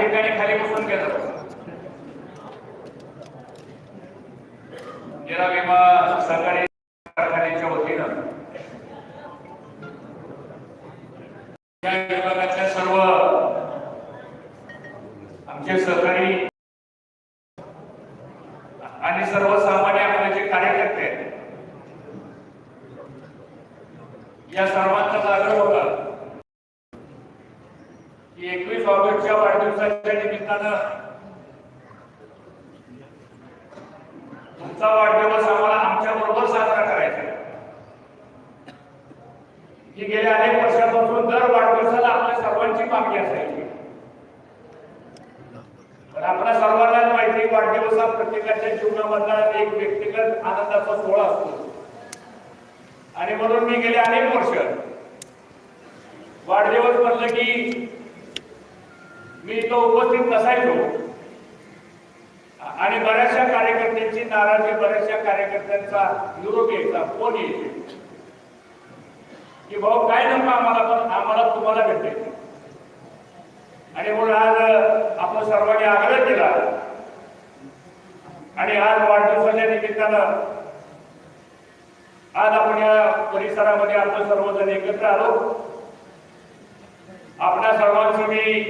ठिकाणी खाली बसून घेतात जिरा विमा सहकारी कारखान्याच्या वतीनं या विभागाच्या सर्व आमचे सहकारी आणि सर्वसामान्य आपले जे कार्यकर्ते आहेत या सर्वांचा जागर होता की एकवीस ऑगस्टच्या वाढदिवसाच्या निमित्तानं तुमचा वाढदिवस आम्हाला आमच्या बरोबर साजरा करायचा आहे. ही गेल्या अनेक वर्षापासून दर वाढदिवसाला आपल्या सर्वांची मागणी असायची. पण आपल्या सर्वांनाच माहिती वाढदिवसा वाढदिवस हा प्रत्येकाच्या जीवनामधला एक व्यक्तिगत आनंदाचा सोहळा असतो. आणि म्हणून मी गेले अनेक वर्ष वाढदिवस म्हटलं की मी तो उपस्थित नसायचो. आणि बऱ्याचशा कार्यकर्त्यांची नाराजी बऱ्याचशा कार्यकर्त्यांचा निरोप यायचा फोन यायचे की भाऊ काय नको आम्हाला पण आम्हाला तुम्हाला भेटेल आणि म्हणून आज आपण सर्वांनी आग्रह केला. आणि आज वाढदिवसाच्या निमित्तानं आज आपण या परिसरामध्ये आपण सर्वजण एकत्र आलो. आपल्या सर्वांचं मी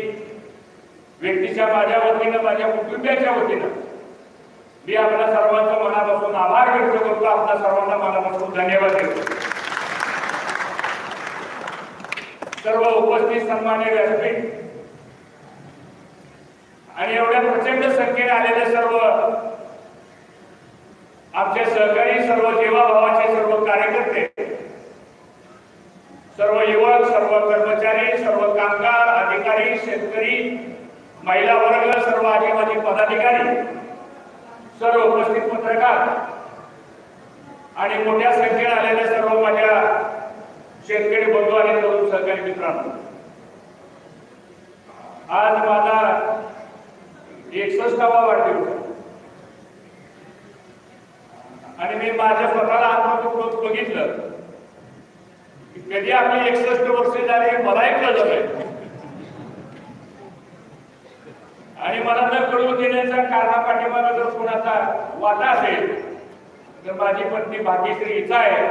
व्यक्तीच्या माझ्या वतीनं माझ्या कुटुंबियाच्या वतीनं मी आपल्या सर्वांचं मनापासून आभार व्यक्त करतो. आपल्या सर्वांना मनापासून धन्यवाद देतो. सर्व उपस्थित सन्मान्य व्यासपीठ आणि एवढ्या प्रचंड संख्येने आलेले सर्व आमचे सहकारी सर्व जीवाभावाचे सर्व कार्यकर्ते सर्व युवक सर्व कर्मचारी सर्व कामगार अधिकारी शेतकरी महिला वर्ग सर्व आदिवासी पदाधिकारी सर्व उपस्थित पत्रकार आणि मोठ्या संख्येने आलेल्या सर्व माझ्या शेतकरी बंधू आणि तरुण सहकारी मित्रांनो आज माझा एकसष्टावा वाढदिवस. आणि मी माझ्या स्वतःला आत्मकृत बघितलं की कधी आपली एकसष्ट वर्ष झाली मलाही कळलं नाही. आणि मला न कळू देण्याच्या कारणापाठीमागे जर कोणाचा वाटा असेल तर माझी पत्नी भाग्यश्री हिचा आहे.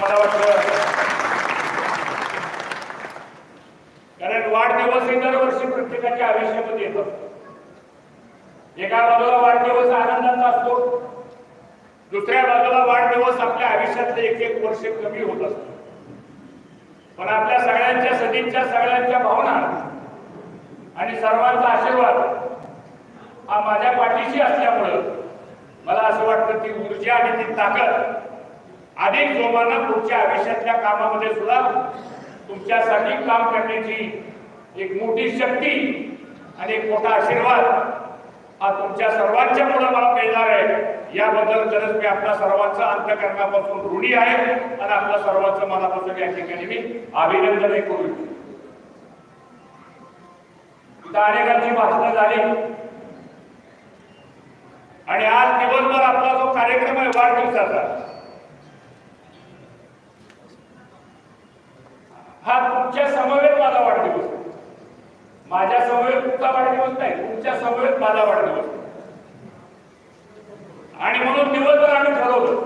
मला वाटतं कारण वाढदिवस हे दरवर्षी प्रत्येकाच्या आयुष्यामध्ये येतात एका बाजूला वाढदिवस आनंदाचा असतो दुसऱ्या बाजूला वाढदिवस आपल्या आयुष्यातले एक एक वर्ष कमी होत असतो. पण आपल्या सगळ्यांच्या सदिच्छा सगळ्यांच्या भावना आणि सर्वांचा आशीर्वाद हा माझ्या पाठीशी असल्यामुळं मला असं वाटतं ती ऊर्जा आणि ती ताकद अधिक जोमानं पुढच्या आयुष्यातल्या कामामध्ये सुद्धा तुमच्यासाठी काम करण्याची एक मोठी शक्ती आणि एक मोठा आशीर्वाद हा तुमच्या सर्वांच्या मुळे मला मिळणार आहे. याबद्दल खरंच मी आपल्या सर्वांचं अंतकरणापासून ऋणी आहे आणि आपल्या सर्वांचं मनापासून या ठिकाणी मी अभिनंदनही करू इच्छितो. अनेकांची भाषणं झाली. आणि आज दिवसभर आपला जो कार्यक्रम आहे वाढदिवसाचा हा तुमच्या समवेत माझा वाढदिवस. माझ्या समवेत तुमचा वाढदिवस नाही तुमच्या समवेत माझा वाढदिवस. आणि म्हणून दिवसभर आम्ही ठरवलं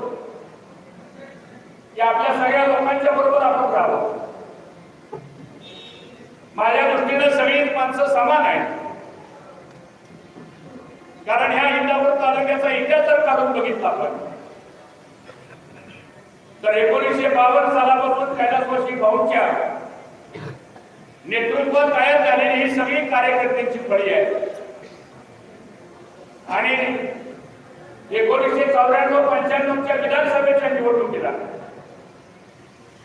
की आपल्या सगळ्या लोकांच्या बरोबर आपण राहावं. माझ्या दृष्टीनं सगळीच माणसं समान आहेत. कारण ह्या इंदापूर तालुक्याचा इतिहास जर काढून बघितला आपण. तर एकोणीसशे बावन्न सालापासून कैलासवासी भाऊंच्या नेतृत्वात तयार झालेली ही सगळी कार्यकर्त्यांची फळी आहे. आणि एकोणीसशे चौऱ्याण्णव पंच्याण्णवच्या विधानसभेच्या निवडणुकीला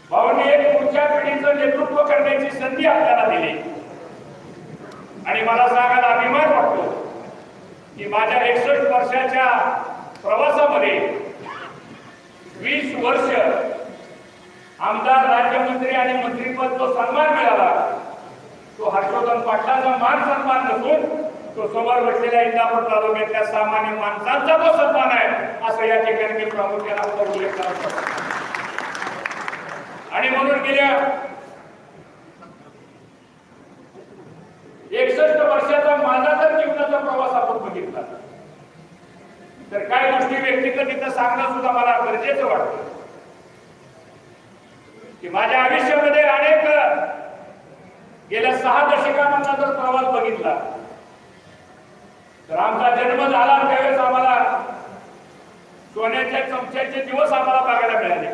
भाऊंनी एक पुढच्या पिढीचं नेतृत्व करण्याची संधी आपल्याला दिली. आणि मला सांगायला अभिमान वाटतो की माझ्या एकसष्ट वर्षाच्या प्रवासामध्ये वीस वर्ष आमदार राज्यमंत्री आणि मंत्रीपद जो सन्मान मिळाला तो हर्षवर्धन पाटलांचा मान सन्मान नसून तो समोर बसलेल्या इंदापूर तालुक्यातल्या सामान्य माणसांचा जो सन्मान आहे असं या ठिकाणी मी प्रामुख्याने उल्लेख करतो. आणि म्हणून गेल्या एकसष्ट वर्षाचा माझा जीवनाचा प्रवास आपण बघितला. तर काय गोष्टी व्यक्तिगत तिथं सांगणं सुद्धा मला गरजेचं वाटतं. की माझ्या आयुष्यामध्ये अनेक गेल्या सहा दशकांचा जर प्रवास बघितला तर आमचा जन्म झाला त्यावेळेस आम्हाला सोन्याच्या चमच्याचे दिवस आम्हाला बघायला मिळाले.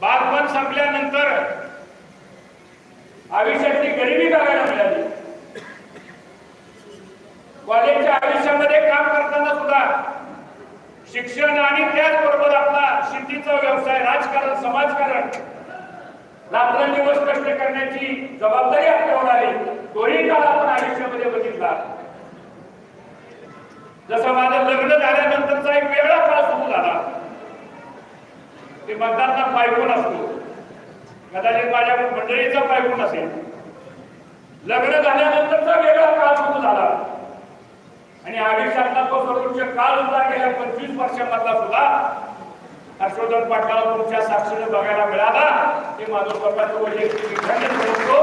बालपण संपल्यानंतर आयुष्यातली गरिबी बघायला मिळाली. कॉलेजच्या आयुष्यामध्ये काम करताना सुद्धा शिक्षण आणि त्याचबरोबर आपला शेतीचा व्यवसाय राजकारण समाजकारण रात्रंदिवस कष्ट करण्याची जबाबदारी आपल्यावर आली. तोही काळ आपण आयुष्यामध्ये बघितला. जसं माझं लग्न झाल्यानंतरचा एक वेगळा काळ सुरू झाला. ते मतदारांना पायकून असतो. कदाचित माझ्या मंडळीचा पायकून असेल. लग्न झाल्यानंतरचा वेगळा काळ सुरू झाला. आणि आयुष्यातला तो सर्वोच्च काळ सुद्धा गेल्या पंचवीस वर्षामधला सुद्धा. हर्षवर्धन पाटलाला तुमच्या साक्षीने बघायला मिळाला. ते माझं स्वतःचं वैयक्तिक धन्य समजतो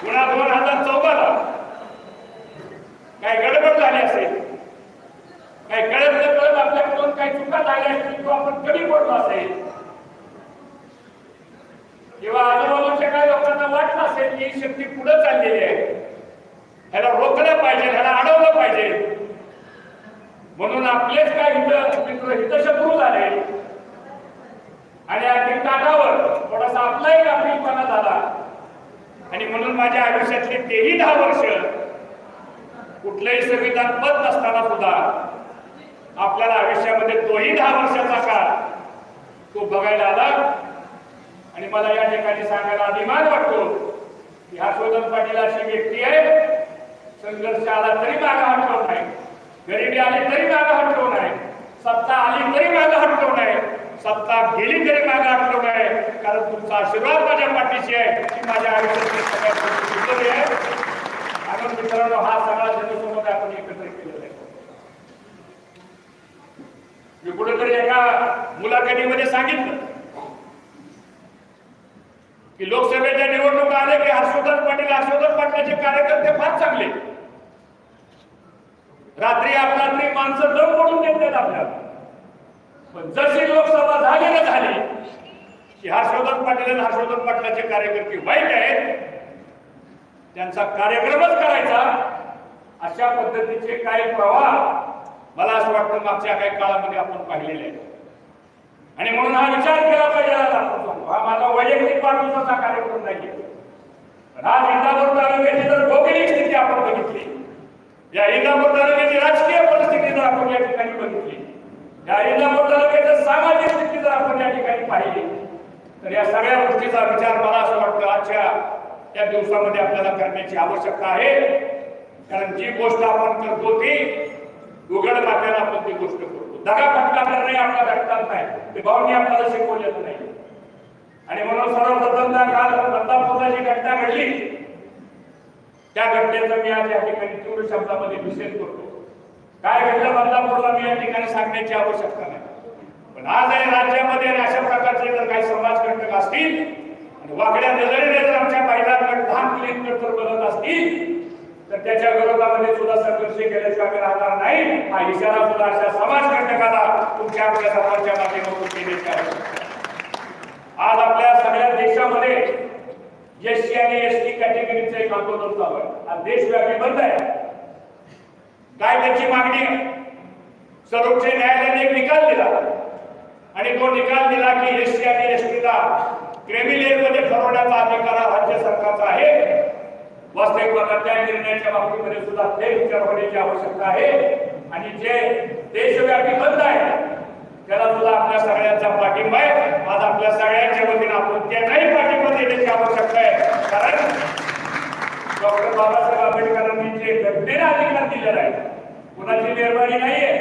पुन्हा दोन हजार चौदाला काय गडबड झाली असेल. काही कळत न कळत आपल्याकडून काही चुका झाल्या असतील किंवा आपण कमी पडलो असेल? किंवा आजूबाजूच्या काही लोकांना वाटलं असेल की ही शक्ती पुढे चाललेली आहे. ह्याला रोखलं पाहिजे ह्याला अडवलं पाहिजे. म्हणून आपलेच काय हित मित्र हितशत्रू झाले. आणि अगदी काठावर थोडासा आपलाही गाफीलपणा झाला. आणि म्हणून माझ्या आयुष्यातले तेही दहा वर्ष कुठलंही संविधान पद नसताना सुद्धा आपल्याला आयुष्यामध्ये तोही दहा वर्षाचा काळ तो बघायला आला. आणि मला या ठिकाणी सांगायला अभिमान वाटतो की हर्षवर्धन पाटील अशी व्यक्ती आहे. संघर्ष आला तरी मागे हटलो नाही. गरिबी आली तरी मागे हटलो नाही. सत्ता आली तरी मागे हटलो नाही. सत्ता गेली तरी मागे हटलो नाही. कारण तुमचा आशीर्वाद माझ्या पाठीशी आहे. की माझ्या आयुष्यातली सगळ्यात आहे आणि मित्रांनो हा सगळा जनसमूह आपण एकत्र केलेला आहे. मी कुठेतरी एका मुलाखतीमध्ये सांगितलं. की लोकसभेच्या निवडणुका आले की हर्षवर्धन पाटील हर्षवर्धन पाटलाचे कार्यकर्ते फार चांगले. रात्री अपरात्री माणसं दम पडून देतात आपल्याला. पण जशी लोकसभा झाली ना झाली की हर्षवर्धन पाटील आणि हर्षवर्धन पाटलाचे कार्यकर्ते वाईट आहेत त्यांचा कार्यक्रमच करायचा. अशा पद्धतीचे काही प्रवाह मला असं वाटतं मागच्या काही काळामध्ये आपण पाहिलेले आहेत. आणि म्हणून हा विचार केला पाहिजे आपण. हा माझा वैयक्तिक वाढदिवसाचा कार्यक्रम नाही पण आज इंदापूर तालुक्याची जर भौगोलिक स्थिती आपण बघितली या इंदापूर तालुक्याची राजकीय परिस्थिती जर आपण या ठिकाणी बघितली या इंदापूर तालुक्याची सामाजिक स्थिती जर आपण या ठिकाणी पाहिली तर या सगळ्या गोष्टीचा विचार मला असं वाटतं आजच्या या दिवसामध्ये आपल्याला करण्याची आवश्यकता आहे. कारण जी गोष्ट आपण करतो ती उघड माथ्याला आपण ती गोष्ट करतो. दगा फटका नाही आपला भेटतात नाही. ते भाऊनी आपल्याला शिकवलेलं नाही. आणि म्हणून सर्वप्रथम काल बदलापूरला जी घटना घडली. त्या घटनेचं मी आज या ठिकाणी तीव्र शब्दामध्ये निषेध करतो. काय घडलं बदलापूरला मी या ठिकाणी सांगण्याची आवश्यकता नाही. पण आज या राज्यामध्ये आणि अशा प्रकारचे जर काही समाज घटक असतील आणि वाकड्या नजरेने जर आमच्या महिलांकडे लहान मुलींकडे जर बघत असतील तर त्याच्या विरोधामध्ये सुद्धा संघर्ष केल्याशिवाय राहणार नाही. हा इशारा सुद्धा अशा समाज घटकाला तुमच्या आपल्या समाजाच्या माध्यमातून देण्याची आवश्यकता आज आपल्या सगळ्या देशामध्ये एससी आणि एस टी कॅटेगरीचं एक आंदोलन चालू आहे. आज देशव्यापी बंद आहे. काय त्याची मागणी आहे. सर्वोच्च न्यायालयाने एक निकाल दिला. आणि तो निकाल दिला की एससी आणि एस टीला क्रिमिलेअरमध्ये ठरवण्याचा अधिकार राज्य सरकारचा आहे. वास्तविक बघा त्या निर्णयाच्या बाबतीमध्ये सुद्धा ते विचार होण्याची आवश्यकता आहे. आणि जे देशव्यापी बंद आहे त्याला सुद्धा आपल्या सगळ्यांचा पाठिंबा आहे. आज आपल्या सगळ्यांच्या वतीनं आपण त्यांनाही पाठिंबा देण्याची आवश्यकता आहे. कारण डॉक्टर बाबासाहेब आंबेडकरांनी जे घटनेला अधिकार दिलेला आहे कुणाची निर्माणी नाहीये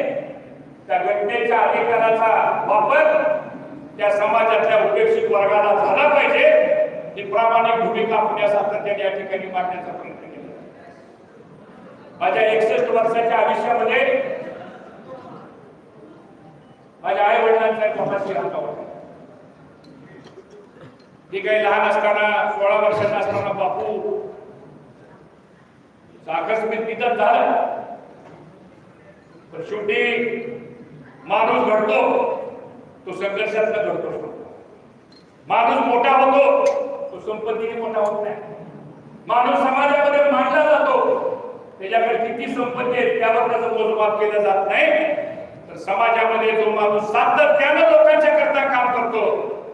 त्या घटनेच्या अधिकाराचा वापर त्या समाजातल्या उपेक्षित वर्गाला झाला पाहिजे ही प्रामाणिक भूमिका आपण या सातत्याने या ठिकाणी मांडण्याचा प्रयत्न केला. माझ्या एकसष्ट वर्षाच्या आयुष्यामध्ये माझ्या आई वडिलांचा एक मोठा सिद्धांत होता. ती काही लहान असताना सोळा वर्षाचा असताना बापू आकस्मिक निधन झालं. पण शेवटी माणूस घडतो तो संघर्षात घडतो. माणूस मोठा होतो तो संपत्तीने मोठा होत नाही. माणूस समाजामध्ये मानला जातो. त्याच्याकडे किती संपत्ती आहे त्यावर त्याचं मोजमाप केलं जात नाही. समाजामध्ये जो माणूस सातत्यानं लोकांच्या करता काम करतो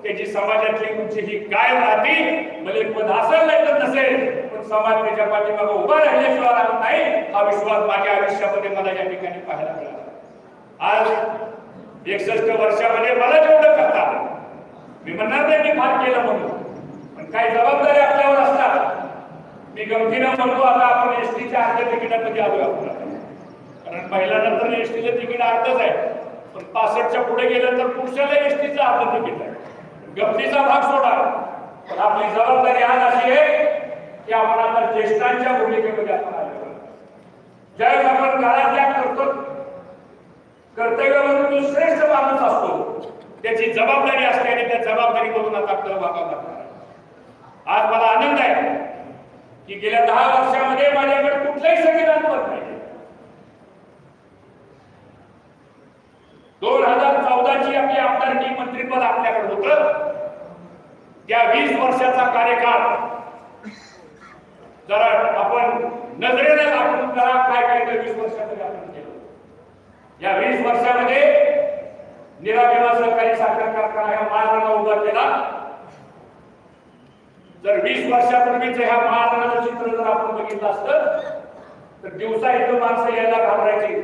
त्याची समाजातली उंची ही काय राहते? भले पद असेल नाही तर नसेल. पण समाज त्याच्या पाठीमागे उभा राहिल्याशिवाय राहत नाही हा विश्वास माझ्या आयुष्यामध्ये मला या ठिकाणी पाहायला मिळाला. आज एकसष्ट वर्षामध्ये मला जेवढं करता मी म्हणणार नाही मी फार केलं म्हणून पण काही जबाबदारी आपल्यावर असतात. मी गमतीनं म्हणतो आता आपण एस टीच्या अर्ध्या तिकिटामध्ये आलो आपल्याला. आता. कारण महिलांनंतर एस टीचं तिकीट अर्धच आहे. पण पासष्टच्या पुढे गेलं तर पुरुषाला एस टीचं अर्ध तिकीट आहे. गमतीचा भाग सोडा पण आपली जबाबदारी आज अशी आहे की आपण आता ज्येष्ठांच्या भूमिकेमध्ये आपण आलेलो ज्यावेळेस आपण घरातल्या करतो कर्तव्यावरून जो श्रेष्ठ माणूस असतो त्याची जबाबदारी असते आणि त्या जबाबदारीमधून आता आपल्याला वागावं लागणार आज मला आनंद आहे की गेल्या दहा वर्षामध्ये माझ्याकडे कुठलंही संविधान पद नाही दोन हजार चौदाची आमदारकी मंत्रीपद आपल्याकडे होत. त्या वीस वर्षाचा कार्यकाळ. जरा आपण नजरेने दाखवून करा काय काय त्या वीस वर्षामध्ये आपण केलं. या वीस वर्षामध्ये निराभिमा सहकारी साखर कारखाना ह्या महाराणा उभा केला. जर वीस वर्षापूर्वीच ह्या महाराणाचं चित्र जर आपण बघितलं असतं तर दिवसा इथं माणसं यायला घाबरायची.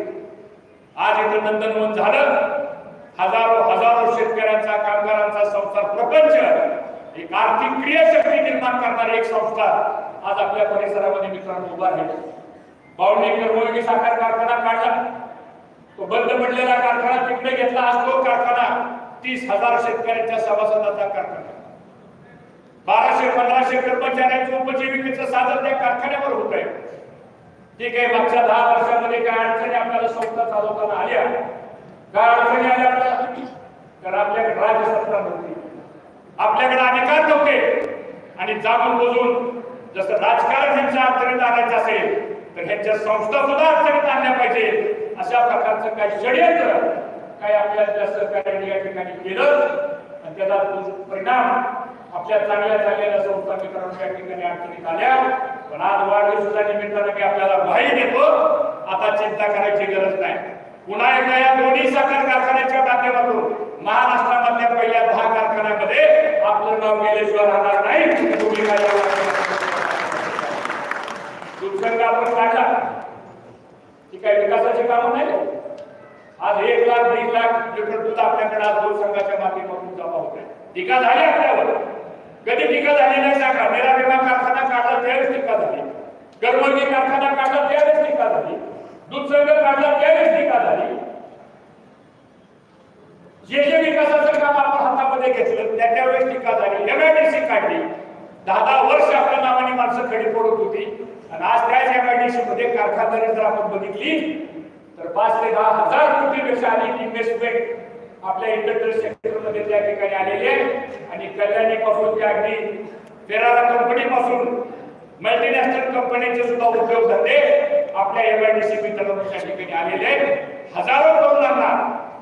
आज इथं नंदनवन झालं. हजारो हजारो शेतकऱ्यांचा कामगारांचा संसार प्रपंच एक आर्थिक क्रियाशक्ती निर्माण करणारी एक संस्था आज आपल्या परिसरामध्ये मित्रांनो उभा आहे. बावणेकर मोलगी साखर कारखाना काढला. तो बंद पडलेला कारखाना तिकडे घेतला आज तो कारखाना. तीस हजार शेतकऱ्यांच्या सभासदाचा कारखाना. बाराशे पंधराशे कर्मचाऱ्यांचं उपजीविकेचं साधन त्या कारखान्यावर होत आहे ठीक आहे मागच्या दहा वर्षामध्ये काय अडचणी आपल्याला संस्था चालवताना आल्या. काय अडचणी आल्या आपल्याला तर आपल्याकडे राजसत्ता नव्हती. आपल्याकडे अधिकार नव्हते. आणि जाणून बुजून जसं राजकारण ह्यांच्या अडचणीत आणायचं असेल तर ह्यांच्या संस्था सुद्धा अडचणीत आणल्या पाहिजे. अशा प्रकारचं काही षडयंत्र काही आपल्या त्या सहकार्याने या ठिकाणी केलं आणि त्याचा परिणाम आपल्या चांगल्या चांगल्या संस्था मित्रांनो या ठिकाणी अडचणीत आल्या. पण आज वाढदिवसाच्या निमित्तानं मी आपल्याला ग्वाही देतो. आता चिंता करायची गरज नाही. पुन्हा एकदा या दोन्ही साखर कारखान्याच्या माध्यमातून महाराष्ट्रामधल्या पहिल्या दहा कारखान्यामध्ये आपलं नाव गेल्याशिवाय राहणार नाही. तुम्ही काय दूधसंघ आपण काढला की काय विकासाची कामं नाही? आज एक लाख दीड लाख लिटर दूध आपल्याकडे आज दूध संघाच्या माध्यमातून जमा होते टीका झाली आपल्यावर? कधी टीका झाली नाही सांगा. मेरा विमा कारखाना काढला त्यावेळेस टीका झाली. गर्भवती कारखाना काढला त्यावेळेस टीका झाली. दूधसंघ काढला त्यावेळेस टीका झाली. जे जे विकासाचं काम आपण हातामध्ये घेतलं त्या त्यावेळेस टीका झाली. एमआयडीसी काढली. दहा दहा वर्ष आपल्या नावाने माणसं खडी पडत होती. आणि आज त्याच एमआयडीसी मध्ये कारखानदारी जर आपण बघितली तर पाच ते दहा हजार कोटीपेक्षा अधिक इन्व्हेस्टमेंट आपल्या इंडस्ट्रियल सेक्टरमध्ये त्या ठिकाणी आलेली आहे. आणि कल्याणी पासून ते अगदी फेरारा कंपनीपासून मल्टीनॅशनल कंपन्यांचे सुद्धा उद्योगधंदे आपल्या एमआयडीसी मित्रांनो त्या ठिकाणी आलेले हजारो तरुणांना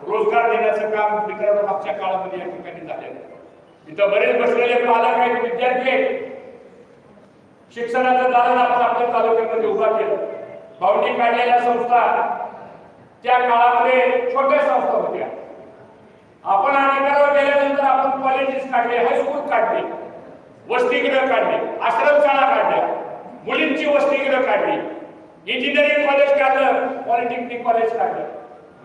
रोजगार देण्याचं काम मित्रांनो मागच्या काळामध्ये या ठिकाणी झालेलं इथं बरेच बसलेले पालक आहेत विद्यार्थी आहेत. शिक्षणाचं दालन आपण आपल्या तालुक्यामध्ये उभा केलं. भावनी काढलेल्या संस्था त्या काळामध्ये छोट्या संस्था होत्या. आपण अधिकारावर गेल्यानंतर आपण कॉलेजेस काढले हायस्कूल काढले वसतिगृह काढले आश्रमशाळा काढल्या मुलींची वसतिगृह काढली. इंजिनिअरिंग कॉलेज काढलं पॉलिटेक्निक कॉलेज काढलं.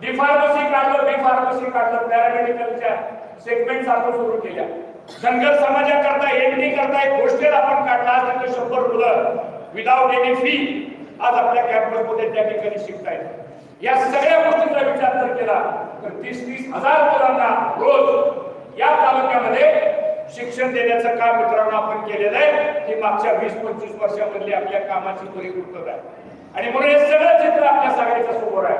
बी फार्मसी काढलं बी फार्मसी काढलं. पॅरामेडिकलच्या सेगमेंट आपण सुरू केल्या. धनगर समाजाकरता एनडी करता एक हॉस्टेल आपण काढला. आज शंभर मुलं विदाउट एनी फी आज आपल्या कॅम्पसमध्ये त्या ठिकाणी शिकतायत. या सगळ्या गोष्टीचा विचार जर केला तर तीस तीस हजार मुलांना रोज या तालुक्यामध्ये शिक्षण देण्याचं काम मित्रांनो आपण केलेलं आहे. ही मागच्या वीस पंचवीस वर्षामधली आपल्या कामाची परिपूर्तता आहे. आणि म्हणून हे सगळं चित्र आपल्या सगळ्याच्या समोर आहे.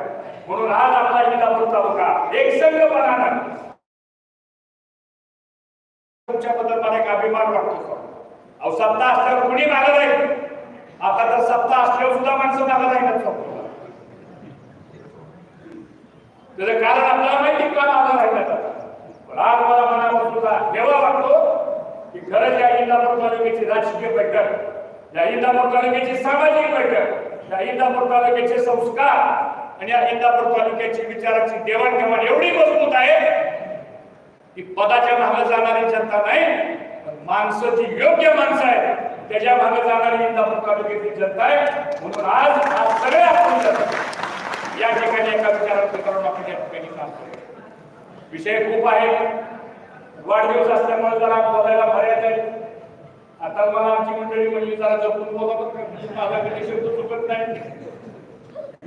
म्हणून आज आपला इंदापूर तालुका एक संघपणानं तुमच्याबद्दल मला एक अभिमान वाटतो. अहो सत्ता असल्यावर कुणी मागत आहे? आता तर सत्ता असल्यावर सुद्धा माणसं मागत आहे स्वतःला. त्याचं कारण आपल्याला माहिती का मागं राहिल्यात आता. पण आज मला मनापासून सुद्धा एवढा वाटतो की खरंच या इंदापूर तालुक्याची राजकीय बैठक या इंदापूर तालुक्याची सामाजिक बैठक या इंदापूर तालुक्याचे संस्कार आणि या इंदापूर तालुक्याची विचाराची देवाणघेवाण एवढी मजबूत आहे की पदाच्या मागे जाणारी जनता नाही पण माणसं जी योग्य माणसं आहे त्याच्यामागे जाणारी इंदापूर तालुक्याची जनता आहे. म्हणून आज आज सगळे आपण या ठिकाणी एका विचारात करून आपण या ठिकाणी काम करूया विषय खूप आहे. वाढदिवस असल्यामुळे जरा बोलायला मर्यादा आहे आता मला आमची मंडळी म्हणजे जरा जपून बोला का. माझा कधी शब्द चुकत नाही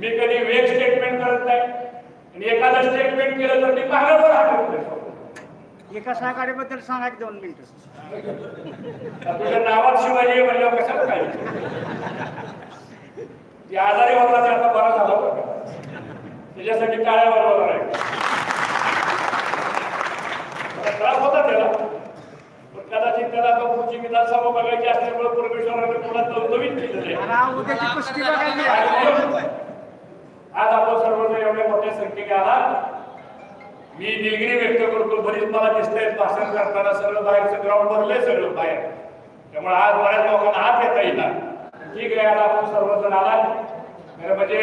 मी कधी वेग स्टेटमेंट करत नाही आणि एखादं स्टेटमेंट केलं तर मी महागावर हात ठेवतो. विकास आघाडीबद्दल सांगा एक दोन मिनिटं तुझ्या नावात शिवाजी म्हणल्यावर कशाला काय ती आजारी होता ते आता बरा झाला. त्याच्यासाठी टाळ्या बरोबर आहे त्रास होता त्याला कदाचित त्याला आता पुढची विधानसभा बघायची असल्यामुळे परमेश्वराने पुन्हा केलेलं आहे. आज आपण सर्वजण एवढ्या मोठ्या संख्येने आला मी दिलगिरी व्यक्त करतो बरीच मला दिसतंय भाषण करताना सगळं बाहेरचं ग्राउंड भरलंय सगळं बाहेर. त्यामुळे आज बऱ्याच लोकांना आत येता येईल ठीक आहे आज आपण सर्वजण आला खरं म्हणजे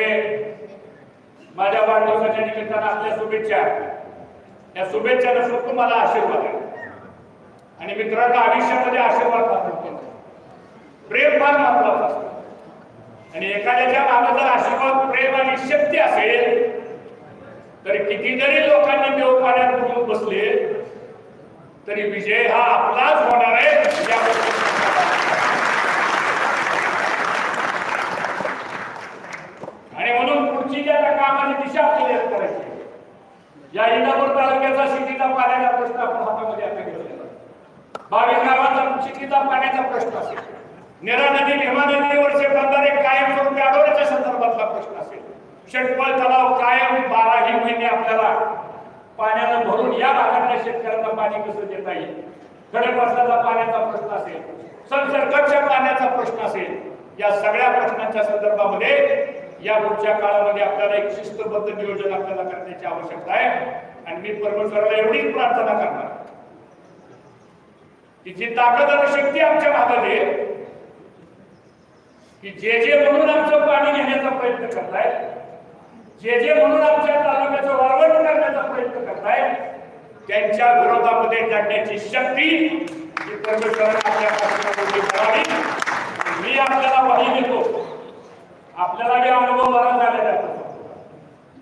माझ्या वाढदिवसाच्या निमित्तानं आपल्या शुभेच्छा. या शुभेच्छा नसून तुम्हाला आशीर्वाद आहे. आणि मित्रांनो आयुष्यामध्ये आशीर्वाद महत्त्वाचा प्रेम फार महत्वाचं असतं. आणि एखाद्याच्या मागे जर आशीर्वाद प्रेम आणि शक्ती असेल तर किती जरी लोकांनी देव पाण्यात बुडून बसले तरी विजय हा आपलाच होणार आहे आणि म्हणून पुढची जी आता कामाची दिशा आपल्याला करायची या इंदापूर तालुक्याचा शेतीचा पाण्याचा प्रश्न आपण हातामध्ये आता बावीस गावाचा शेतीचा पाण्याचा प्रश्न असेल. नेरा नदी भीमा नदीवरचे बंधारे करून अडवण्याच्या संदर्भातला प्रश्न असेल. षटपळ तलाव कायम बाराही महिने आपल्याला पाण्यानं भरून या भागातल्या शेतकऱ्यांना पाणी कसं देता येईल? खडक पाण्याचा प्रश्न असेल संसर्गाच्या पाण्याचा प्रश्न असेल या सगळ्या प्रश्नांच्या संदर्भामध्ये या पुढच्या काळामध्ये आपल्याला एक शिस्तबद्ध नियोजन आपल्याला करण्याची आवश्यकता आहे. आणि मी परमेश्वराला एवढीच प्रार्थना करणार तिची जी ताकद आणि शक्ती आमच्या भागात की जे जे म्हणून आमचं पाणी घेण्याचा प्रयत्न करताय जे जे म्हणून आमच्या तालुक्याचं वाळवण करण्याचा प्रयत्न करताय त्यांच्या विरोधामध्ये जाण्याची शक्ती ही परमेश्वराने आपल्या करावी मी आपल्याला वाही देतो. आपल्याला जे अनुभव बरा झालेला आहे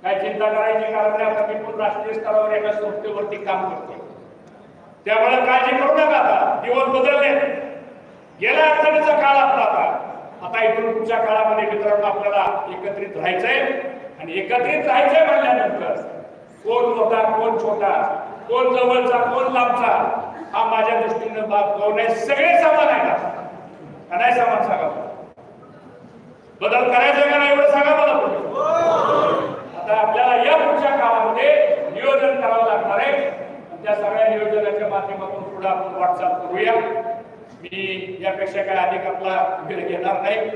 काय चिंता करायची कारण नाही आता मी पण राष्ट्रीय स्तरावर एका संस्थेवरती काम करतो त्यामुळे काळजी करू नका आता. दिवस बदलले. गेल्या अडचणीचा काळ आपला आता. आता इथून पुढच्या काळामध्ये मित्रांनो आपल्याला एकत्रित राहायचंय. आणि एकत्रित राहायचंय म्हणल्यानंतर कोण मोठा कोण छोटा कोण जवळचा कोण लांबचा हा माझ्या दृष्टीनं बाब गवणे सगळे समान आहे का नाही समान सांगा? बदल करायचा का नाही एवढं सांगा मला. आता आपल्याला या पुढच्या काळामध्ये नियोजन करावं लागणार आहे. त्या सगळ्या नियोजनाच्या माध्यमातून पुढे आपण वाटचाल करूया. मी यापेक्षा काय अधिक आपला वेळ घेणार नाही.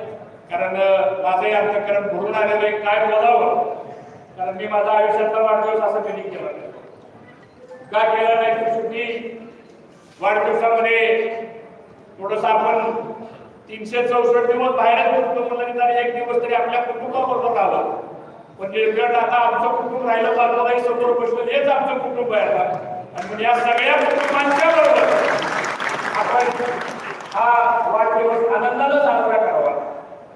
कारण माझंही अंतकरण भरून आलेलं आहे. काय बोलावं? कारण मी माझा आयुष्यातला वाढदिवस असं कधी केला नाही. का केला नाही तर शेवटी वाढदिवसामध्ये थोडस आपण तीनशे चौसष्ट दिवस बाहेरच होतो म्हणलं तरी एक दिवस तरी आपल्या कुटुंबाबरोबर आलं पण निर्गट आता आमचं कुटुंब राहिलं बाजूला समोर बसलं हेच आमचं कुटुंब आहे आता. म्हणून म्हणजे या सगळ्या कुटुंबांच्या बरोबर आपण हा वाढदिवस आनंदानं साजरा करावा.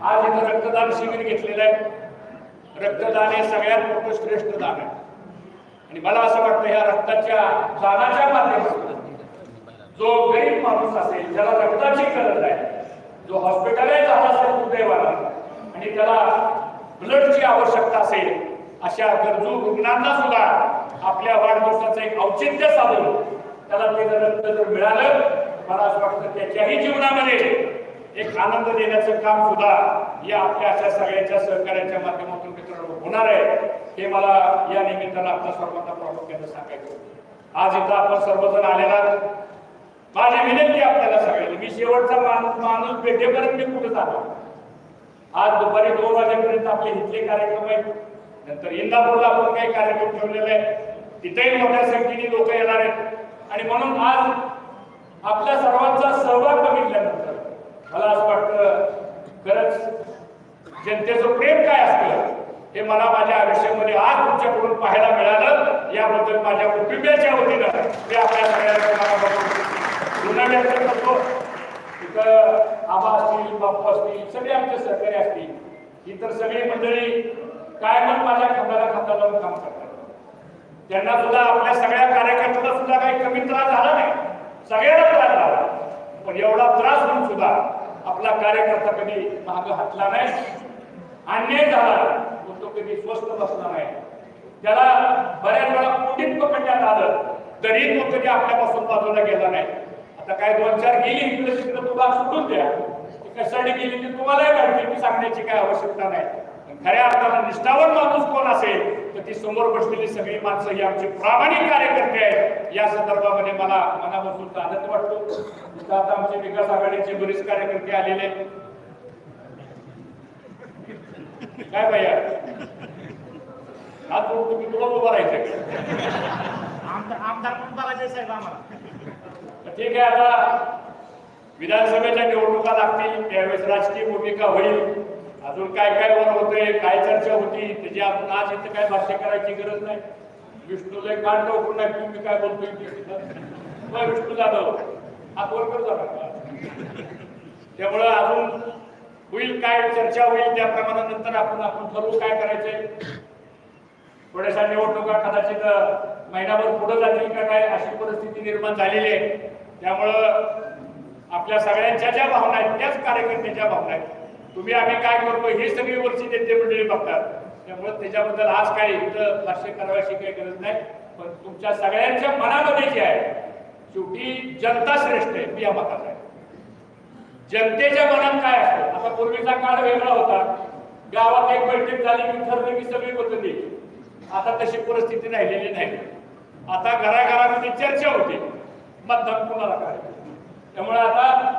आज इथं रक्तदान शिबिर घेतलेलं आहे. रक्तदान हे सगळ्यात मोठं श्रेष्ठ दान आहे. आणि मला असं वाटतं या रक्ताच्या दानाच्या माध्यमातून जो गरीब माणूस असेल ज्याला रक्ताची गरज आहे जो हॉस्पिटलही झाला असेल दुर्दैवाला आणि त्याला ब्लडची आवश्यकता असेल अशा गरजू रुग्णांना सुद्धा आपल्या वाढदिवसाचं एक औचित्य साधून त्याला ते जर रक्त जर मिळालं मला असं वाटतं त्याच्याही जीवनामध्ये एक आनंद देण्याचं काम सुद्धा या आपल्या अशा सगळ्यांच्या सहकार्याच्या माध्यमातून मित्रांनो होणार आहे. हे मला या निमित्तानं आपल्या सर्वांना प्रामुख्याने सांगायचं आज इथं आपण सर्वजण आलेला माझी विनंती आपल्याला सगळ्यांना मी शेवटचा माणूस माणूस भेटेपर्यंत मी कुठे जाणार? आज दुपारी दोन वाजेपर्यंत आपले इथले कार्यक्रम आहेत. नंतर इंदापूरला आपण काही कार्यक्रम ठेवलेले आहे तिथेही मोठ्या संख्येने लोक येणार आहेत. आणि म्हणून आज आपल्या सर्वांचा सहभाग बघितल्यानंतर मला असं वाटतं खरंच जनतेचं प्रेम काय असतं हे मला माझ्या आयुष्यामध्ये आज तुमच्याकडून पाहायला मिळालं. याबद्दल माझ्या कुटुंबियाच्या वतीनं मी आपल्या सगळ्यांना गुन्हा व्यक्त करतो. तिथं आबा असतील बापू असतील सगळे आमचे सहकारी असतील. इतर सगळी मंडळी कायमच माझ्या खांद्याला खांदा लावून काम करतात. त्यांना सुद्धा आपल्या सगळ्या कार्यकर्त्यांना सुद्धा काही कमी त्रास झाला नाही. सगळ्यांना त्रास झाला. पण एवढा त्रास होऊन सुद्धा आपला कार्यकर्ता कधी माग हटला नाही. अन्याय झाला. पण तो कधी स्वस्त बसला नाही. त्याला बऱ्याच वेळा कुठेच पकडण्यात आलं. तरी तो कधी आपल्यापासून बाजूला गेला नाही. आता काय दोन चार गेली इकडे तिकडे तो भाग सोडून द्या. ती कशासाठी गेली ती तुम्हालाही माहिती मी सांगण्याची काय आवश्यकता नाही. खऱ्या अर्थानं निष्ठावान माणूस कोण असेल तर ती समोर बसलेली सगळी माणसं ही आमची प्रामाणिक कार्यकर्ते आहेत. या संदर्भामध्ये मला मनापासून आनंद वाटतो. आता आमचे विकास आघाडीचे बरेच कार्यकर्ते आलेले काय भैया? जोडून तुम्ही तुला उभा राहायचं आमदार आमदार पण बघायचे साहेब आम्हाला? ठीक आहे आता विधानसभेच्या निवडणुका लागतील त्यावेळेस राजकीय भूमिका होईल. अजून काय काय वर होतंय काय चर्चा होती त्याची आपण आज इथं काय भाष्य करायची गरज नाही. विष्णूला कांड टोकून नाही तुम्ही काय बोलतोय विष्णू जाधव. हा बोलकर त्यामुळं अजून होईल काय चर्चा होईल त्या प्रमाणानंतर आपण आपण ठरवू काय करायचंय. थोड्याशा निवडणुका कदाचित महिनाभर पुढे जातील का काय अशी परिस्थिती निर्माण झालेली आहे. त्यामुळं आपल्या सगळ्यांच्या ज्या भावना आहेत त्याच कार्यकर्त्याच्या भावना आहेत. तुम्ही आम्ही काय करतो हे सगळी वर्षी नेते मंडळी बघतात. त्यामुळे त्याच्याबद्दल आज काय इथं भाष्य करावायची काही गरज नाही. पण तुमच्या सगळ्यांच्या मनामध्ये जे आहे. शेवटी जनता श्रेष्ठ आहे मी या मतात आहे. जनतेच्या मनात काय असतं? आता पूर्वीचा काळ वेगळा होता. गावात एक बैठक झाली की ठरलं की सगळी मतं द्यायची आता तशी परिस्थिती राहिलेली नाही. आता घराघरामध्ये चर्चा होते. मतदान कुणाला काय त्यामुळे आता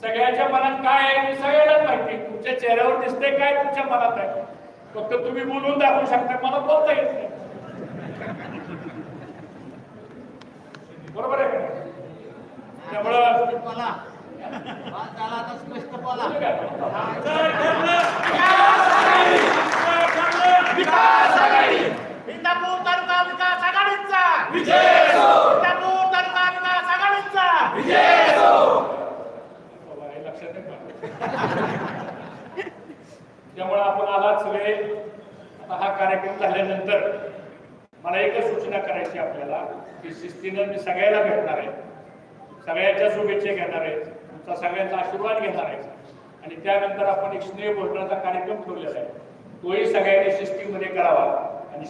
सगळ्यांच्या मनात काय आहे ते सगळ्यांनाच माहिती आहे. तुमच्या चेहऱ्यावर दिसतंय काय तुमच्या मनात आहे? फक्त तुम्ही बोलून दाखवू शकता. मला बोलता येत नाही. बरोबर आहे? त्यामुळं? इंदापूर तालुका विकास आघाडीचा. इंदापूर तालुका विकास आघाडीचा. बाबा, हे लक्षात नाही पडलं. त्यामुळे आपण आलात सगळे आता हा कार्यक्रम झाल्यानंतर मला एकच सूचना करायची आपल्याला की शिस्तीनं मी सगळ्याला भेटणार आहे. सगळ्यांच्या शुभेच्छा घेणार आहे. तुमचा सगळ्यांचा आशीर्वाद घेणार आहे. आणि त्यानंतर आपण एक स्नेह भोजनाचा कार्यक्रम ठेवलेला आहे. तोही सगळ्यांनी शिस्तीमध्ये करावा. आणि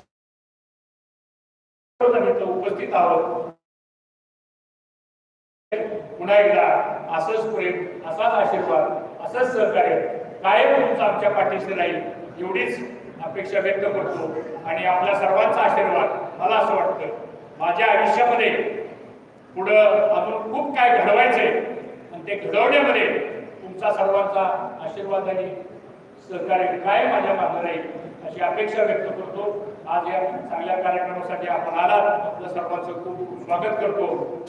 उपस्थित आहोत. पुन्हा एकदा असंच प्रेम असाच आशीर्वाद असंच सहकार्य कायम तुमचं आमच्या पाठीशी राहील. एवढीच अपेक्षा व्यक्त करतो. आणि आपल्या सर्वांचा आशीर्वाद मला असं वाटतं माझ्या आयुष्यामध्ये पुढं अजून खूप काय घडवायचंय आणि ते घडवण्यामध्ये तुमचा सर्वांचा आशीर्वाद आणि सहकार्य काय माझ्या मागे राहील अशी अपेक्षा व्यक्त करतो. आज या चांगल्या कार्यक्रमासाठी आपण आलात. आपलं सर्वांचं खूप खूप स्वागत करतो.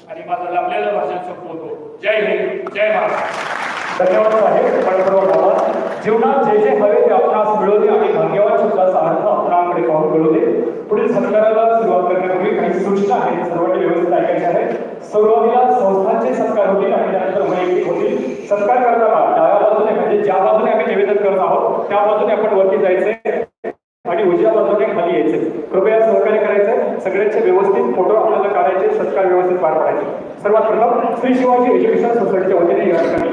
आणि माझं लाभलेलं भाषण संपवतो. जय हिंद जय महाराज धन्यवाद साहेब जीवनात जे जे हवे ते आपणास मिळवले आणि भाग्यवान शब्दाचा अर्थ आपणाकडे पाहून मिळवले पुढील सत्काराला सुरुवात करण्यापूर्वी काही सूचना आहेत. सर्वांनी व्यवस्थित ऐकायच्या आहेत सुरुवातीला संस्थांचे सत्कार होतील आणि त्यानंतर वैयक्तिक होतील. सत्कार करताना डाव्या बाजूने म्हणजे ज्या बाजूने आम्ही निवेदन करत आहोत त्या बाजूने आपण वरती जायचंय आणि उजव्या बाजूने खाली यायचे कृपया सहकार्य करायचं सगळ्यांचे व्यवस्थित फोटो आपल्याला काढायचे सत्कार व्यवस्थित पार पाडायचे. सर्वात प्रथम श्री शिवाजी एज्युकेशन सोसायटीच्या वतीने या ठिकाणी